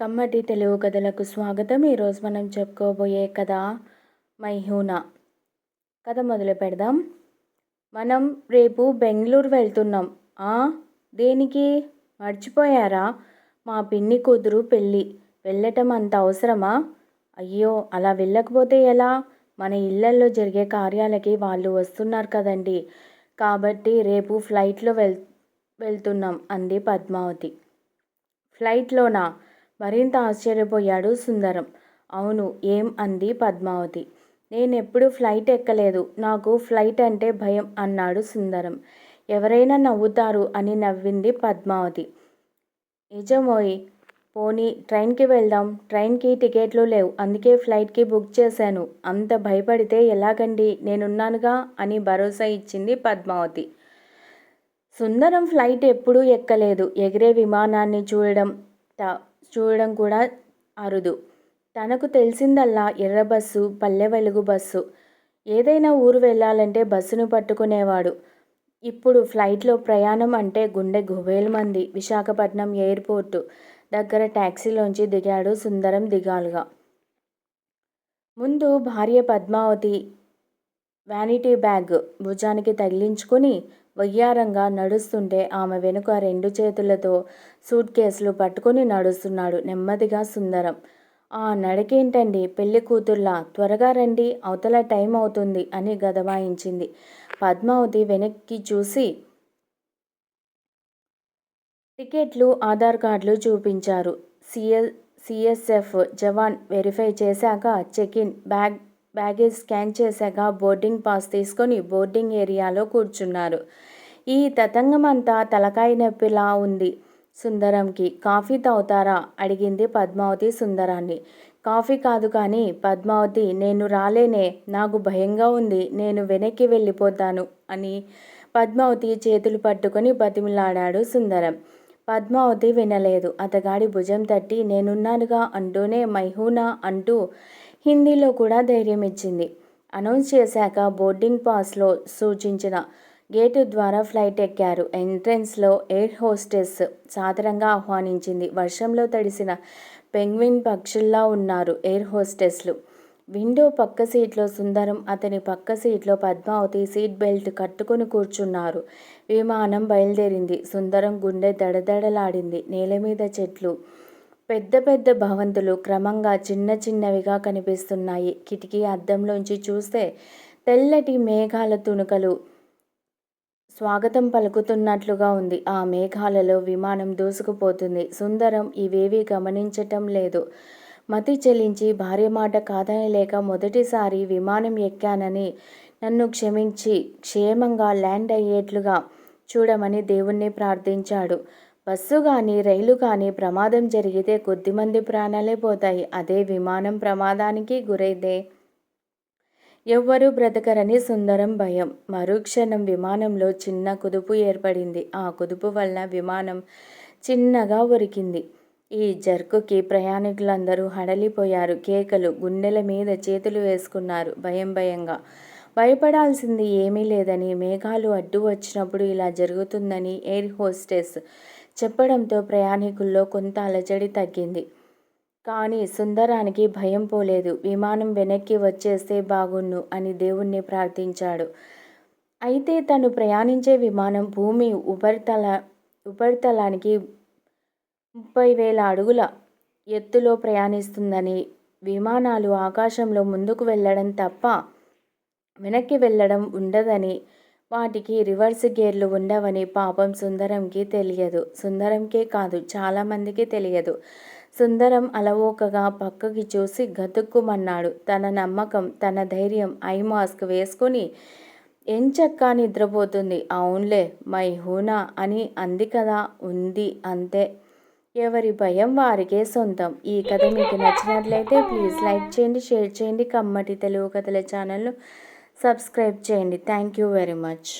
కమ్మటి తెలుగు కథలకు స్వాగతం. ఈరోజు మనం చెప్పుకోబోయే కథ మైహూనా. కథ మొదలు పెడదాం. మనం రేపు బెంగళూరు వెళ్తున్నాం. ఆ? దేనికి? మర్చిపోయారా? మా పిన్ని కూతురు పెళ్ళి. వెళ్ళటం అంత అవసరమా? అయ్యో అలా వెళ్ళకపోతే ఎలా? మన ఇళ్ళల్లో జరిగే కార్యాలకి వాళ్ళు వస్తున్నారు కదండి. కాబట్టి రేపు ఫ్లైట్లో వెల్ వెళ్తున్నాం అంది పద్మావతి. ఫ్లైట్లోనా? మరింత ఆశ్చర్యపోయాడు సుందరం. అవును ఏం? అంది పద్మావతి. నేనెప్పుడు ఫ్లైట్ ఎక్కలేదు. నాకు ఫ్లైట్ అంటే భయం అన్నాడు సుందరం. ఎవరైనా నవ్వుతారు అని నవ్వింది పద్మావతి. నిజమోయ్ పోనీ ట్రైన్కి వెళ్దాం. ట్రైన్కి టికెట్లు లేవు. అందుకే ఫ్లైట్కి బుక్ చేశాను. అంత భయపడితే ఎలాగండి? నేనున్నానుగా అని భరోసా ఇచ్చింది పద్మావతి. సుందరం ఫ్లైట్ ఎప్పుడూ ఎక్కలేదు. ఎగిరే విమానాన్ని చూడడం చూడడం కూడా అరుదు. తనకు తెలిసిందల్లా ఎర్ర బస్సు పల్లె వెలుగు బస్సు. ఏదైనా ఊరు వెళ్ళాలంటే బస్సును పట్టుకునేవాడు. ఇప్పుడు ఫ్లైట్లో ప్రయాణం అంటే గుండె మంది. విశాఖపట్నం ఎయిర్పోర్టు దగ్గర ట్యాక్సీలోంచి దిగాడు సుందరం దిగాలుగా. ముందు భార్య పద్మావతి వ్యానిటీ బ్యాగ్ భుజానికి తగిలించుకుని వయ్యారంగా నడుస్తుంటే ఆమె వెనుక రెండు చేతులతో సూట్ కేసులు పట్టుకుని నడుస్తున్నాడు నెమ్మదిగా సుందరం. ఆ నడకేంటండి? పెళ్ళి కూతుర్లా? త్వరగా రండి అవతల టైం అవుతుంది అని గదవాయించింది పద్మావతి వెనక్కి చూసి టికెట్లు ఆధార్ కార్డులు చూపించారు. సిఎల్ సిఎస్ఎఫ్ జవాన్ వెరిఫై చేశాక check in bag baggage scan చేశాక బోర్డింగ్ పాస్ తీసుకొని బోర్డింగ్ ఏరియాలో కూర్చున్నారు. ఈ తతంగమంతా తలకాయ నొప్పిలా ఉంది సుందరంకి. కాఫీ తాగుతారా? అడిగింది పద్మావతి సుందరాన్ని. కాఫీ కాదు కానీ పద్మావతి నేను రాలేనే. నాకు భయంగా ఉంది. నేను వెనక్కి వెళ్ళిపోతాను అని పద్మావతి చేతులు పట్టుకొని బతిమిలాడాడు సుందరం. పద్మావతి వినలేదు. అతగాడి భుజం తట్టి నేనున్నానుగా అంటూనే మైహూనా అంటూ హిందీలో కూడా ధైర్యం ఇచ్చింది. అనౌన్స్ చేశాక బోర్డింగ్ పాస్లో సూచించిన గేటు ద్వారా ఫ్లైట్ ఎక్కారు. ఎంట్రెన్స్లో ఎయిర్ హోస్టెస్ సాదరంగా ఆహ్వానించింది. వర్షంలో తడిసిన పెంగ్విన్ పక్షుల్లా ఉన్నారు ఎయిర్ హోస్టెస్లు. విండో పక్క సీట్లో సుందరం అతని పక్క సీట్లో పద్మావతి సీట్ బెల్ట్ కట్టుకుని కూర్చున్నారు. విమానం బయలుదేరింది. సుందరం గుండె దడదడలాడింది. నేల మీద చెట్లు పెద్ద పెద్ద భవంతులు క్రమంగా చిన్న చిన్నవిగా కనిపిస్తున్నాయి. కిటికీ అద్దంలోంచి చూస్తే తెల్లటి మేఘాల తుణుకలు స్వాగతం పలుకుతున్నట్లుగా ఉంది. ఆ మేఘాలలో విమానం దూసుకుపోతుంది. సుందరం ఇవేవీ గమనించటం లేదు. మతి చెలించి భార్య మాట కాదనలేక మొదటిసారి విమానం ఎక్కానని నన్ను క్షమించి క్షేమంగా ల్యాండ్ అయ్యేట్లుగా చూడమని దేవుణ్ణి ప్రార్థించాడు. బస్సు కానీ రైలు కానీ ప్రమాదం జరిగితే కొద్దిమంది ప్రాణాలే పోతాయి. అదే విమానం ప్రమాదానికి గురైతే ఎవ్వరూ బ్రతకరని సుందరం భయం. మరుక్షణం విమానంలో చిన్న కుదుపు ఏర్పడింది. ఆ కుదుపు వల్ల విమానం చిన్నగా ఉరికింది. ఈ జర్కుకి ప్రయాణికులందరూ హడలిపోయారు. కేకలు గుండెల మీద చేతులు వేసుకున్నారు. భయం భయంగా. భయపడాల్సింది ఏమీ లేదని మేఘాలు అడ్డు వచ్చినప్పుడు ఇలా జరుగుతుందని ఎయిర్ హోస్టెస్ చెప్పడంతో ప్రయాణికుల్లో కొంత అలజడి తగ్గింది. కానీ సుందరానికి భయం పోలేదు. విమానం వెనక్కి వచ్చేస్తే బాగున్ను అని దేవుణ్ణి ప్రార్థించాడు. అయితే తను ప్రయాణించే విమానం భూమి ఉపరితల ఉపరితలానికి ముప్పై వేల అడుగుల ఎత్తులో ప్రయాణిస్తుందని విమానాలు ఆకాశంలో ముందుకు వెళ్ళడం తప్ప వెనక్కి వెళ్ళడం ఉండదని వాటికి రివర్స్ గేర్లు ఉండవని పాపం సుందరంకి తెలియదు. సుందరంకే కాదు చాలామందికి తెలియదు. సుందరం అలవోకగా పక్కకి చూసి గతుక్కుమన్నాడు. తన నమ్మకం తన ధైర్యం ఐ మాస్క్ వేసుకుని ఎంచక్కా నిద్రపోతుంది. అవునులే మై హూనా అని అంది కదా ఉంది అంతే. ఎవరి భయం వారికే సొంతం. ఈ కథ మీకు నచ్చినట్లయితే ప్లీజ్ లైక్ చేయండి షేర్ చేయండి. కమ్మటి తెలుగు కథల ఛానల్ను సబ్స్క్రైబ్ చేయండి. Thank you very much.